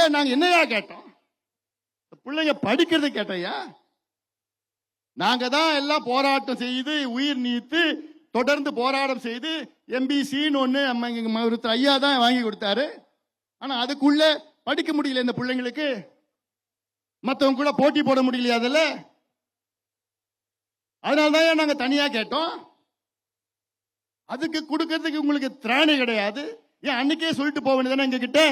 ஏன் நாங்க என்னையா கேட்டோம்? பிள்ளைங்க படிக்கிறது கேட்டையா நாங்க தான் எல்லாம் போராட்டம் செய்து உயிர் நீத்து தொடர்ந்து போராட்டம் செய்து எம்பிசின்னு ஒன்று நம்ம ஒருத்தர் ஐயா தான் வாங்கி கொடுத்தாரு. ஆனா அதுக்குள்ள படிக்க முடியல இந்த பிள்ளைங்களுக்கு. மற்றவங்க கூட போட்டி போட முடியலையா அதில்? அதனால தான் நாங்கள் தனியாக கேட்டோம்? அதுக்கு கொடுக்கறதுக்கு உங்களுக்கு திராணி கிடையாது. ஏன் அன்னைக்கே சொல்லிட்டு போக வேண்டியதானே எங்ககிட்ட?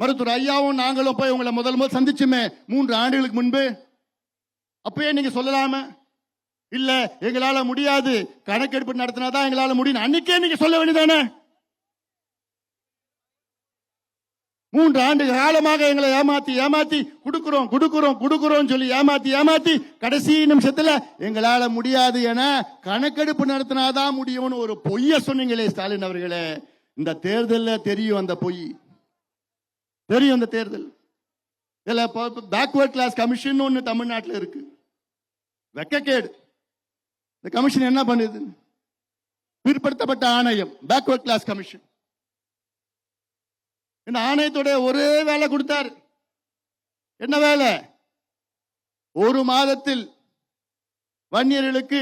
மருத்துவர் ஐயாவும் நாங்களும் போய் உங்களை முதல் முதல் சந்திச்சுமே மூன்று ஆண்டுகளுக்கு முன்பு. அப்பயே நீங்க சொல்லலாம? இல்ல எங்களால முடியாது. கணக்கெடுப்பு நடத்தினாதான் எங்களால முடியும் அன்னைக்கே நீங்க சொல்ல வேண்டியதானே? மூன்று ஆண்டு காலமாக எங்களை ஏமாத்தி ஏமாத்தி கொடுக்கிறோம் கொடுக்கிறோம் கொடுக்கிறோம் சொல்லி ஏமாத்தி ஏமாத்தி கடைசி நிமிஷத்துல எங்களால முடியாது என கணக்கெடுப்பு நடத்தினாதான் முடியும்னு ஒரு பொய்ய சொன்னீங்களே ஸ்டாலின் அவர்களே. இந்த தேர்தலில் தெரியும் அந்த பொய். தெரியும் அந்த தேர்தல். இதுல பேக்வர்ட் கிளாஸ் கமிஷன் ஒன்று தமிழ்நாட்டில் இருக்கு. வெக்கக்கேடு. இந்த கமிஷன் என்ன பண்ணுது? பிற்படுத்தப்பட்ட ஆணையம் பேக்வர்ட் கிளாஸ் கமிஷன் இந்த ஆணையத்தோட ஒரே வேலை கொடுத்தார். என்ன வேலை? ஒரு மாதத்தில் வன்னியர்களுக்கு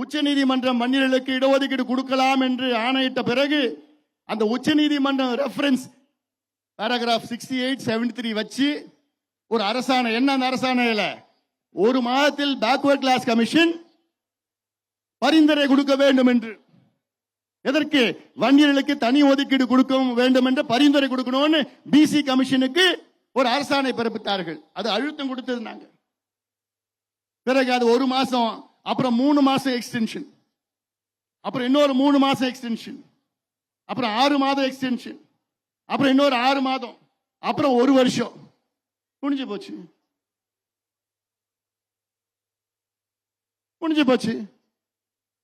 உச்சநீதிமன்றம் வன்னியர்களுக்கு இடஒதுக்கீடு கொடுக்கலாம் என்று ஆணையிட்ட பிறகு அந்த உச்ச நீதிமன்றம் reference paragraph sixty eight seventy three வச்சு ஒரு அரசாணை என்ன அந்த அரசாணையில்? ஒரு மாதத்தில் பேக்வர்ட் கிளாஸ் கமிஷன் பரிந்துரை கொடுக்க வேண்டும் என்று எதற்கு? வன்னியர்களுக்கு தனி ஒதுக்கீடு கொடுக்க வேண்டும் என்று பரிந்துரை கொடுக்கணும்னு பிசி கமிஷனுக்கு ஒரு அரசாணை பிறப்பித்தார்கள். அது அழுத்தம் கொடுத்தது நாங்கள் பிறகு அது ஒரு மாசம் அப்புறம் மூணு மாசம் எக்ஸ்டென்ஷன் அப்புறம் இன்னொரு மூணு மாசம் எக்ஸ்டென்ஷன் அப்புறம் ஆறு மாதம் எக்ஸ்டென்ஷன் அப்புறம் இன்னொரு ஆறு மாதம். அப்புறம் ஒரு வருஷம். முடிஞ்சு போச்சு. முடிஞ்சு போச்சு.